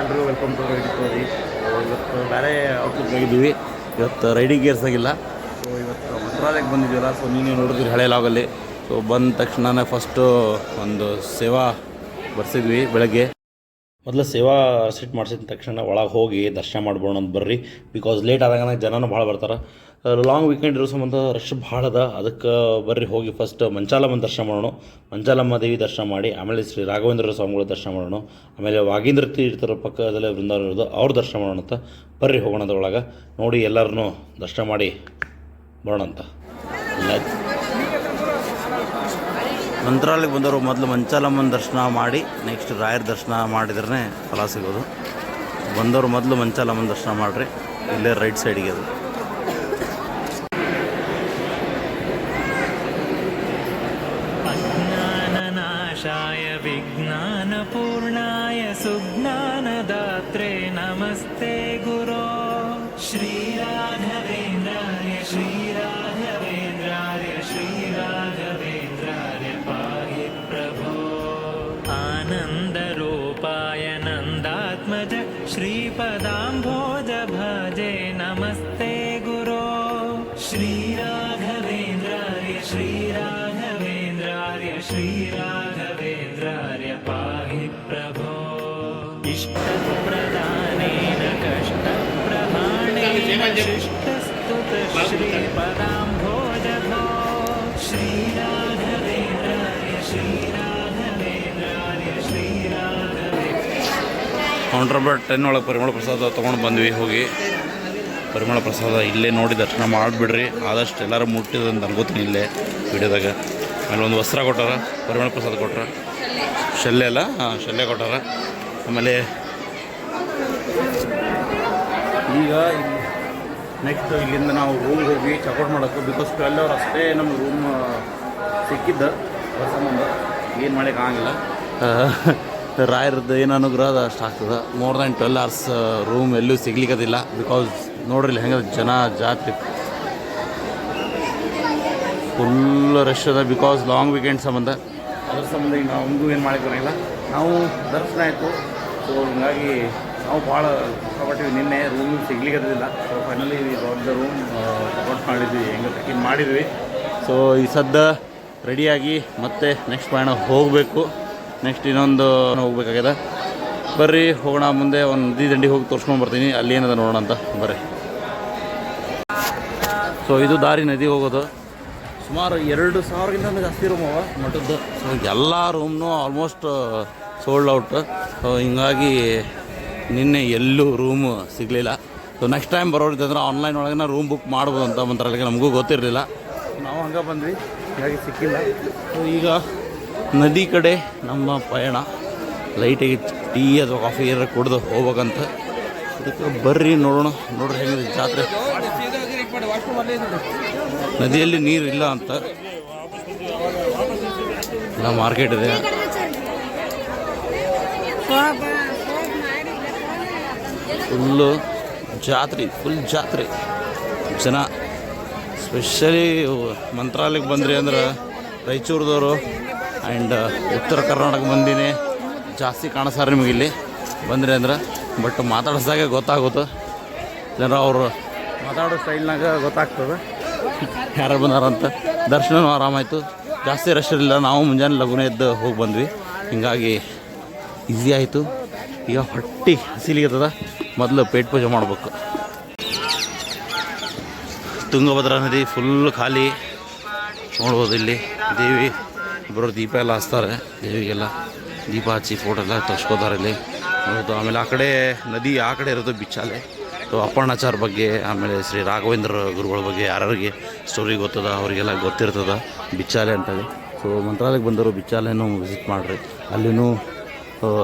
ಎಲ್ಲರೂ welcome to riding story ಇವತ್ತು ಬೇರೆ ಔಟ್ಲುಕ್ ಆಗಿದ್ದೀವಿ ಇವತ್ತು ರೈಡಿಂಗ್ ಗೇರ್ಸ್ ಆಗಿಲ್ಲ. ಸೊ ಇವತ್ತು ಮಂತ್ರಾಲಯಕ್ಕೆ ಬಂದಿದ್ದೀವಲ್ಲ ಸೊ ನೀನು ನೋಡಿದ್ರಿ ಹಳೆ ಲಾಗಲ್ಲಿ ಸೊ ಬಂದ ತಕ್ಷಣನೇ ಫಸ್ಟು ಒಂದು ಸೇವಾ ಬರ್ಸಿದ್ವಿ ಬೆಳಗ್ಗೆ. ಮೊದಲು ಸೇವಾ ಸೆಟ್ ಮಾಡಿಸಿದ ತಕ್ಷಣ ಒಳಗೆ ಹೋಗಿ ದರ್ಶನ ಮಾಡ್ಬೋಣ ಅಂತ ಬರ್ರಿ. ಬಿಕಾಸ್ ಲೇಟ್ ಆದಾಗ ಜನನೂ ಭಾಳ ಬರ್ತಾರೆ. ಲಾಂಗ್ ವೀಕೆಂಡ್ ಇರೋ ಸಂಬಂಧ ರಶ್ ಭಾಳ ಅದ. ಅದಕ್ಕೆ ಬರ್ರಿ ಹೋಗಿ ಫಸ್ಟ್ ಮಂಚಾಲಮ್ಮನ ದರ್ಶನ ಮಾಡೋಣ. ಮಂಚಾಲಮ್ಮ ದೇವಿ ದರ್ಶನ ಮಾಡಿ, ಆಮೇಲೆ ಶ್ರೀ ರಾಘವೇಂದ್ರ ಸ್ವಾಮಿಗಳ ದರ್ಶನ ಮಾಡೋಣ. ಆಮೇಲೆ ವಾಗೀಂದ್ರ ತೀರ್ಥರ ಪಕ್ಕದಲ್ಲೇ ಬೃಂದಾವನ ಇರೋದು, ಅವ್ರ ದರ್ಶನ ಮಾಡೋಣ ಅಂತ ಬರ್ರಿ ಹೋಗೋಣ ಅದ್ರೊಳಗೆ ನೋಡಿ ಎಲ್ಲರನ್ನೂ ದರ್ಶನ ಮಾಡಿ ಬರೋಣ ಅಂತ. ಮಂತ್ರಾಲಯಕ್ಕೆ ಬಂದವರು ಮೊದಲು ಮಂಚಾಲಮ್ಮನ ದರ್ಶನ ಮಾಡಿ ನೆಕ್ಸ್ಟ್ ರಾಯರ ದರ್ಶನ ಮಾಡಿದ್ರೆ ಫಲ ಸಿಗೋದು ಬಂದವರು ಮೊದಲು ಮಂಚಾಲಮ್ಮನ ದರ್ಶನ ಮಾಡಿರಿ ಇಲ್ಲೇ ರೈಟ್ ಸೈಡಿಗೆ ಅದು अज्ञाननाशाय विज्ञानपूर्णाय सुज्ञानदात्रे नमस्ते गुरो श्रीराघवेन्द्राय श्रीराघवेन्द्राय आनन्दरूपाय नन्दात्मज श्रीपदाम्भोज भजे नमस्ते गुरो श्रीराघवेन्द्राय श्रीराघवेन्द्राय श्रीराघवेन्द्राय पाहि प्रभो इष्टप्रदानेन कष्टप्रहाणेन शिष्टस्तुतः ಕೌಂಟರ್ ನಂಬರ್ ಟೆನ್ ಒಳಗೆ ಪರಿಮಳ ಪ್ರಸಾದ ತೊಗೊಂಡು ಬಂದ್ವಿ, ಹೋಗಿ ಪರಿಮಳ ಪ್ರಸಾದ ಇಲ್ಲೇ ನೋಡಿ ದರ್ಶನ ಮಾಡಿಬಿಡ್ರಿ. ಆದಷ್ಟು ಎಲ್ಲರೂ ಮುಟ್ಟಿದಂತ ಅನ್ಕೋತೀನಿ ಇಲ್ಲೇ ವಿಡಿಯೋದಾಗ. ಆಮೇಲೆ ಒಂದು ವಸ್ತ್ರ ಕೊಟ್ಟಾರ, ಪರಿಮಳ ಪ್ರಸಾದ ಕೊಟ್ರ. ಶಲ್ಯ ಅಲ್ಲ? ಹಾಂ, ಶಲ್ಯ ಕೊಟ್ಟಾರ. ಆಮೇಲೆ ಈಗ ನೆಕ್ಸ್ಟ್ ಇಲ್ಲಿಂದ ನಾವು ರೂಮ್ಗೆ ಹೋಗಿ ಚೆಕ್ಔಟ್ ಮಾಡೋಕ್ಕೆ ಬಿಕಾಸ್ ಟ್ವೆಲ್ ಅವರ್ ಅಷ್ಟೇ ನಮ್ಮ ರೂಮ್ ಸಿಕ್ಕಿದ್ದ. ಬಸ್ ಏನು ಮಾಡೋಕ್ಕೆ ರಾಯರದ್ದು ಏನು ಅನುಗ್ರಹ ಅದು, ಅಷ್ಟು ಆಗ್ತದೆ. More than twelve hours room ಎಲ್ಲೂ ಸಿಗ್ಲಿಕ್ಕದಿಲ್ಲ. ಬಿಕಾಸ್ ನೋಡ್ರಿ ಹೆಂಗೆ ಜನ, ಜಾತ್ರೆ ಫುಲ್ ರಶ್ ಅದ. ಬಿಕಾಸ್ ಲಾಂಗ್ ವೀಕೆಂಡ್ ಸಂಬಂಧ. ಅದ್ರ ಸಂಬಂಧ ಈಗ ನಮಗೂ ಏನು ಮಾಡಕ್ಕೆ ನಾವು ದರ್ಶನ ಆಯಿತು. ಸೊ ಹಾಗಾಗಿ ನಾವು ಭಾಳ ಕಷ್ಟಪಟ್ಟಿವಿ ನಿನ್ನೆ ರೂಮ್ ಸಿಗ್ಲಿಕ್ಕದಿಲ್ಲ. ಸೊ ಫೈನಲಿ ದೊಡ್ಡ ರೂಮ್ ಸಪೋರ್ಟ್ ಮಾಡಿದ್ವಿ. ಹೆಂಗೆ ಪ್ಯಾಕಿಂಗ್ ಮಾಡಿದ್ವಿ. ಸೊ ಈ ಸದ್ದ ರೆಡಿಯಾಗಿ ಮತ್ತೆ ನೆಕ್ಸ್ಟ್ ಪ್ರಯಾಣ ಹೋಗಬೇಕು. ನೆಕ್ಸ್ಟ್ ಇನ್ನೊಂದು ಹೋಗ್ಬೇಕಾಗ್ಯದ ಬರ್ರಿ, ಹೋಗೋಣ ಮುಂದೆ ಒಂದು ನದಿ ದಂಡಿಗೆ ಹೋಗಿ ತೋರ್ಸ್ಕೊಂಡು ಬರ್ತೀನಿ. ಅಲ್ಲಿ ಏನದ ನೋಡೋಣ ಅಂತ. ಬರ್ರಿ. ಸೊ ಇದು ದಾರಿ ನದಿ ಹೋಗೋದು. ಸುಮಾರು ಎರಡು ಸಾವಿರಕ್ಕಿಂತ ಜಾಸ್ತಿ ರೂಮ್ ಅವ ಮಠದ್ದು. ಸೊ ಎಲ್ಲ ರೂಮ್ನು ಆಲ್ಮೋಸ್ಟ್ ಸೋಲ್ಡ್ ಔಟ್ ಸೊ ಹಿಂಗಾಗಿ ನಿನ್ನೆ ಎಲ್ಲೂ ರೂಮ್ ಸಿಗಲಿಲ್ಲ. ಸೊ ನೆಕ್ಸ್ಟ್ ಟೈಮ್ ಬರೋರಿದ್ದಂದ್ರೆ ಆನ್ಲೈನ್ ಒಳಗೆ ರೂಮ್ ಬುಕ್ ಮಾಡ್ಬೋದು ಅಂತ ಮಂತ್ರಾಲಯಕ್ಕೆ ನಮಗೂ ಗೊತ್ತಿರಲಿಲ್ಲ. ನಾವು ಹಂಗೆ ಬಂದ್ವಿ. ಹೀಗಾಗಿ ಸಿಕ್ಕಿಲ್ಲ. ಸೊ ಈಗ ನದಿ ಕಡೆ ನಮ್ಮ ಪಯಣ. ಲೈಟಿಗೆ ಟೀ ಅಥವಾ ಕಾಫಿ ಏನಾರ ಕುಡ್ದು ಹೋಗ್ಬೇಕಂತ. ಅದಕ್ಕೆ ಬರ್ರಿ ನೋಡೋಣ. ನೋಡ್ರಿ ಹೆಂಗಿದೆ ಜಾತ್ರೆ. ನದಿಯಲ್ಲಿ ನೀರು ಇಲ್ಲ ಅಂತ. ಎಲ್ಲ ಮಾರ್ಕೆಟ್ ಇದೆ. ಫುಲ್ಲು ಜಾತ್ರೆ ಫುಲ್ ಜಾತ್ರೆ. ಜನ ಸ್ಪೆಷಲಿ ಮಂತ್ರಾಲಯಕ್ಕೆ ಬಂದ್ರಿ ಅಂದ್ರೆ ರಾಯಚೂರದವರು. ಆ್ಯಂಡ್ ಉತ್ತರ ಕರ್ನಾಟಕ ಮಂದಿನೇ ಜಾಸ್ತಿ ಕಾಣಿಸ್ತಾರೆ ನಿಮಗೆ ಇಲ್ಲಿ. ಬಂದ್ರಿ ಅಂದ್ರೆ ಬಟ್ ಮಾತಾಡಿಸ್ದಾಗ ಗೊತ್ತಾಗುತ್ತೆ ಜನರು ಅವರು ಮಾತಾಡೋ ಸ್ಟೈಲ್ನಾಗ ಗೊತ್ತಾಗ್ತದೆ. ಯಾರು ಬಂದಾರಂತ ದರ್ಶನವೂ ಆರಾಮಾಯಿತು ಜಾಸ್ತಿ ರಶ್ ಇರಲಿಲ್ಲ. ನಾವು ಮುಂಜಾನೆ ಲಗುನ ಎದ್ದು ಹೋಗಿ ಬಂದ್ವಿ. ಹೀಗಾಗಿ ಈಸಿ ಆಯಿತು. ಈಗ ಹೊಟ್ಟಿ ಹಸಿಲಿಗೆತದ ಮೊದಲು ಪೇಟ್ ಪೂಜೆ ಮಾಡಬೇಕು. ತುಂಗಭದ್ರಾ ನದಿ ಫುಲ್ ಖಾಲಿ. ನೋಡ್ಬೋದು ಇಲ್ಲಿ ದೇವಿ. ಇಬ್ಬರು ದೀಪ ಎಲ್ಲ ಹಚ್ತಾರೆ. ದೇವಿಗೆಲ್ಲ ದೀಪ ಹಚ್ಚಿ ಫೋಟೋ ಎಲ್ಲ ತಗ್ಸ್ಕೋತಾರೆ ಇಲ್ಲಿ. ಹೌದು, ಆಮೇಲೆ ಆ ಕಡೆ ನದಿ ಆ ಕಡೆ ಇರೋದು ಬಿಚ್ಚಾಲೆ. ಸೊ ಅಪ್ಪಣ್ಣಾಚಾರ ಬಗ್ಗೆ, ಆಮೇಲೆ ಶ್ರೀ ರಾಘವೇಂದ್ರ ಗುರುಗಳ ಬಗ್ಗೆ ಯಾರ್ಯಾರಿಗೆ ಸ್ಟೋರಿ ಗೊತ್ತದ, ಅವರಿಗೆಲ್ಲ ಗೊತ್ತಿರ್ತದ, ಬಿಚ್ಚಾಲೆ ಅಂತೇಳಿ ಸೊ ಮಂತ್ರಾಲಯಕ್ಕೆ ಬಂದರು ಬಿಚ್ಚಾಲೆನೂ ವಿಸಿಟ್ ಮಾಡಿರಿ. ಅಲ್ಲಿನೂ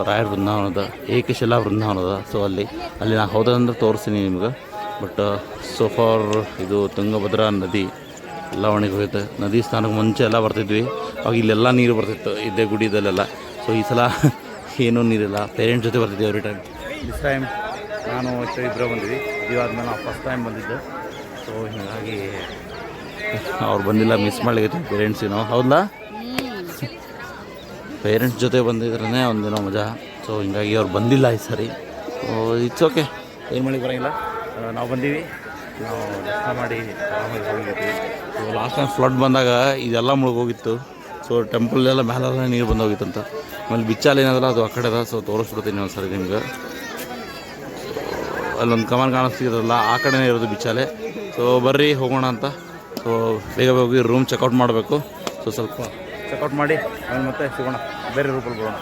ರಾಯರ ಬೃಂದಾವನದ ಏಕಶಿಲಾ ಬೃಂದಾವನದ ಸೊ ಅಲ್ಲಿ ಅಲ್ಲಿ ನಾನು ಹೌದಂದ್ರೆ ತೋರಿಸ್ತೀನಿ ನಿಮ್ಗೆ. ಬಟ್ ಸೋಫಾರ್ ಇದು ತುಂಗಭದ್ರಾ ನದಿ ಎಲ್ಲ ಒಣಗಿ ಹೋಗುತ್ತೆ ನದಿ ಸ್ನಾನಕ್ಕೆ ಮುಂಚೆ ಎಲ್ಲ ಬರ್ತಿದ್ವಿ. ಅವಾಗ ಇಲ್ಲೆಲ್ಲ ನೀರು ಬರ್ತಿತ್ತು ಇದ್ದೇ ಗುಡಿದಲ್ಲೆಲ್ಲ. ಸೊ ಈ ಸಲ ಏನೂ ನೀರಿಲ್ಲ. ಪೇರೆಂಟ್ಸ್ ಜೊತೆ ಬರ್ತಿದ್ವಿ ಎವ್ರಿ ಟೈಮ್ ದಿಸ್ ಟೈಮ್ ನಾನು ಇಬ್ಬರು ಬಂದಿದ್ವಿ. ಇದಾದ್ಮೇಲೆ ನಾವು ಫಸ್ಟ್ ಟೈಮ್ ಬಂದಿದ್ದು. ಸೊ ಹೀಗಾಗಿ ಅವ್ರು ಬಂದಿಲ್ಲ ಮಿಸ್ ಮಾಡಲಿಕ್ಕೆ ಪೇರೆಂಟ್ಸ್ ಏನೋ. ಹೌದಾ ಪೇರೆಂಟ್ಸ್ ಜೊತೆ ಬಂದಿದ್ರೇ ಒಂದಿನ ಮಜಾ. ಸೊ ಹಿಂಗಾಗಿ ಅವ್ರು ಬಂದಿಲ್ಲ ಈ ಸರಿ. ಇಟ್ಸ್ ಓಕೆ ಏನು ಮಾಡಿ ಬರೋಂಗಿಲ್ಲ. ನಾವು ಬಂದೀವಿ. ನಾವು ದರ್ಶನ ಮಾಡಿ ಆರಾಮಾಗಿ ಹೋಗಿರ್ತೀವಿ ಲಾಸ್ಟ್ ಟೈಮ್ ಫ್ಲಡ್ ಬಂದಾಗ ಇದೆಲ್ಲ ಮುಳುಗೋಗಿತ್ತು. ಸೊ ಟೆಂಪಲ್ ಎಲ್ಲ ಮೇಲೆಲ್ಲ ನೀರು ಬಂದೋಗಿತ್ತಂತ. ಆಮೇಲೆ ಬಿಚ್ಚಾಲ ಏನದಲ್ಲ ಅದು ಆ ಕಡೆ ಅದ ಸೊ ತೋರಿಸ್ಬಿಡ್ತೀನಿ ಒಂದು ಸರಿ ನಿಮ್ಗೆ. ಅಲ್ಲೊಂದು ಕಮಾನ್ ಕಾಣಿಸ್ತಿರಲ್ಲ ಆ ಕಡೆನೇ ಇರೋದು ಬಿಚ್ಚಾಲೆ. ಸೊ ಬರ್ರಿ, ಹೋಗೋಣ ಅಂತ. ಸೊ ಬೇಗ ಬೇಗ ಹೋಗಿ ರೂಮ್ ಚೆಕ್ಔಟ್ ಮಾಡಬೇಕು. ಸೊ ಸ್ವಲ್ಪ ಚೆಕ್ಔಟ್ ಮಾಡಿ, ಆಮೇಲೆ ಮತ್ತೆ ಸಿಗೋಣ. ಬೇರೆ ರೂಪಲ್ಲಿ ಬರೋಣ.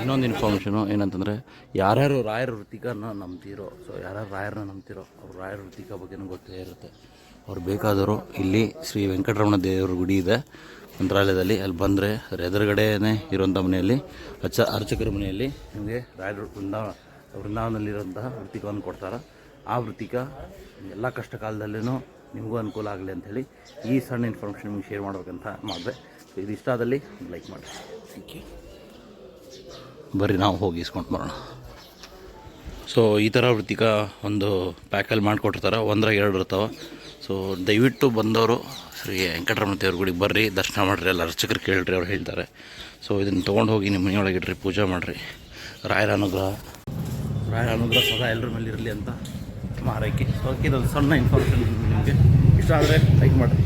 ಇನ್ನೊಂದು ಇನ್ಫಾರ್ಮೇಷನು ಏನಂತಂದರೆ, ಯಾರ್ಯಾರು ರಾಯರ ವೃತ್ತಿಕನ ನಂಬ್ತಿರೋ ಸೊ ಯಾರ್ಯಾರು ರಾಯರನ್ನ ನಂಬ್ತಿರೋ, ಅವ್ರು ರಾಯರ ವೃತ್ತಿಕ ಬಗ್ಗೆನೂ ಗೊತ್ತೇ ಇರುತ್ತೆ. ಅವ್ರು ಬೇಕಾದವರು ಇಲ್ಲಿ ಶ್ರೀ ವೆಂಕಟರಮಣ ದೇವರ ಗುಡಿ ಇದೆ. ಮಂತ್ರಾಲಯದಲ್ಲಿ. ಅಲ್ಲಿ ಬಂದರೆ ಅದರ ಎದುರುಗಡೆನೇ ಇರುವಂಥ ಮನೆಯಲ್ಲಿ ಅಚ್ಚ ಅರ್ಚಕರ ಮನೆಯಲ್ಲಿ ನಿಮಗೆ ರಾಯರು ವೃಂದಾವ ವೃಂದಾವನದಲ್ಲಿರುವಂತಹ ವೃತ್ತಿಕವನ್ನು ಕೊಡ್ತಾರೆ. ಆ ವೃತ್ತಿಕ ಎಲ್ಲ ಕಷ್ಟ ಕಾಲದಲ್ಲೂ ನಿಮಗೂ ಅನುಕೂಲ ಆಗಲಿ ಅಂಥೇಳಿ ಈ ಸಣ್ಣ ಇನ್ಫಾರ್ಮೇಷನ್ ನಿಮ್ಗೆ ಶೇರ್ ಮಾಡಬೇಕಂತ ಮಾಡಿದೆ. ಸೊ ಇದು ಇಷ್ಟ ಆದಲ್ಲಿ ಲೈಕ್ ಮಾಡಿ ಥ್ಯಾಂಕ್ ಯು ಬರ್ರಿ ನಾವು ಹೋಗಿ ಇಸ್ಕೊಂಡು ಬರೋಣ. ಸೊ ಈ ಥರ ವೃತ್ತಿಕ ಒಂದು ಪ್ಯಾಕಲ್ಲಿ ಮಾಡಿಕೊಟ್ಟಿರ್ತಾರೆ. ಒಂದ್ರಾಗ ಎರಡು ಇರ್ತಾವೆ ಸೊ ದಯವಿಟ್ಟು ಬಂದವರು, ಶ್ರೀ ವೆಂಕಟರಮಣ ದೇವ್ರ ಗುಡಿಗೆ ಬರ್ರಿ, ದರ್ಶನ ಮಾಡಿರಿ, ಎಲ್ಲ ಅರ್ಚಕರು ಕೇಳ್ರಿ, ಅವ್ರು ಹೇಳ್ತಾರೆ. ಸೊ ಇದನ್ನು ತೊಗೊಂಡು ಹೋಗಿ ನಿಮ್ಮ ಮನೆಯೊಳಗೆ ಇಡ್ರಿ ಪೂಜೆ ಮಾಡಿರಿ. ರಾಯರ ಅನುಗ್ರಹ. ರಾಯರ ಅನುಗ್ರಹ ಸದಾ ಎಲ್ಲರ ಮೇಲೆ ಇರಲಿ ಅಂತ ಮಾರೈಕೆ ಸೊ ಇದೊಂದು ಸಣ್ಣ ಇನ್ಫಾರ್ಮೇಷನ್ ನಿಮಗೆ. ಇಷ್ಟ ಆದರೆ ಲೈಕ್ ಮಾಡಿರಿ.